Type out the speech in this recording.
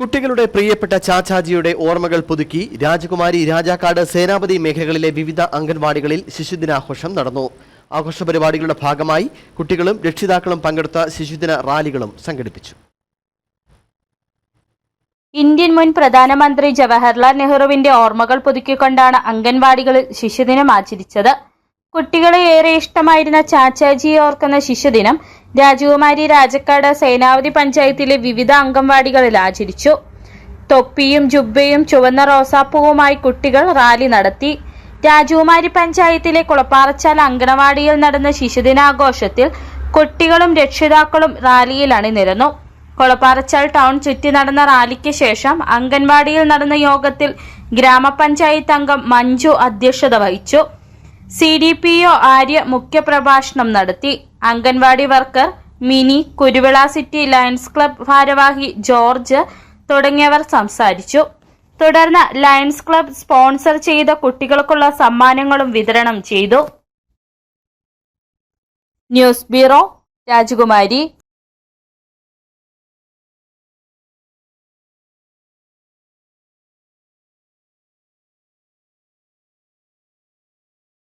കുട്ടികളുടെ പ്രിയപ്പെട്ട ചാച്ചാജിയുടെ ഓർമ്മകൾ പുതുക്കി രാജകുമാരി രാജാക്കാട് സേനാപതി മേഖലകളിലെ വിവിധ അംഗൻവാടികളിൽ ശിശുദിനാഘോഷം നടന്നു. ആഘോഷ പരിപാടികളുടെ ഭാഗമായി കുട്ടികളും രക്ഷിതാക്കളും പങ്കെടുത്ത ശിശുദിന റാലികളും സംഘടിപ്പിച്ചു. ഇന്ത്യൻ മുൻ പ്രധാനമന്ത്രി ജവഹർലാൽ നെഹ്റുവിന്റെ ഓർമ്മകൾ പുതുക്കിക്കൊണ്ടാണ് അംഗൻവാടികളിൽ ശിശുദിനം ആചരിച്ചത്. കുട്ടികളെ ഏറെ ഇഷ്ടമായിരുന്ന ചാച്ചാജിയെ ഓർക്കുന്ന ശിശുദിനം രാജകുമാരി രാജക്കാട് സേനാവതി പഞ്ചായത്തിലെ വിവിധ അംഗൻവാടികളിൽ ആചരിച്ചു. തൊപ്പിയും ജുബ്ബയും ചുവന്ന റോസാപ്പൂവുമായി കുട്ടികൾ റാലി നടത്തി. രാജകുമാരി പഞ്ചായത്തിലെ കുളപ്പാറച്ചാൽ അങ്കണവാടിയിൽ നടന്ന ശിശുദിനാഘോഷത്തിൽ കുട്ടികളും രക്ഷിതാക്കളും റാലിയിൽ അണിനിരന്നു കൊളപ്പാറച്ചാൽ ടൗൺ ചുറ്റി നടന്ന റാലിക്ക് ശേഷം അംഗൻവാടിയിൽ നടന്ന യോഗത്തിൽ ഗ്രാമപഞ്ചായത്ത് അംഗം മഞ്ജു അധ്യക്ഷത വഹിച്ചു. C D P O Arya മുഖ്യപ്രഭാഷണം നടത്തി. Anganwadi worker Mini Kuruvila city lions club ഭാരവാഹി ജോർജ് തുടങ്ങിയവർ സംസാരിച്ചു. തുടർന്ന് ലയൺസ് ക്ലബ് സ്പോൺസർ ചെയ്ത കുട്ടികൾക്കുള്ള സമ്മാനങ്ങളും വിതരണം ചെയ്തു. ന്യൂസ് ബ്യൂറോ രാജകുമാരി.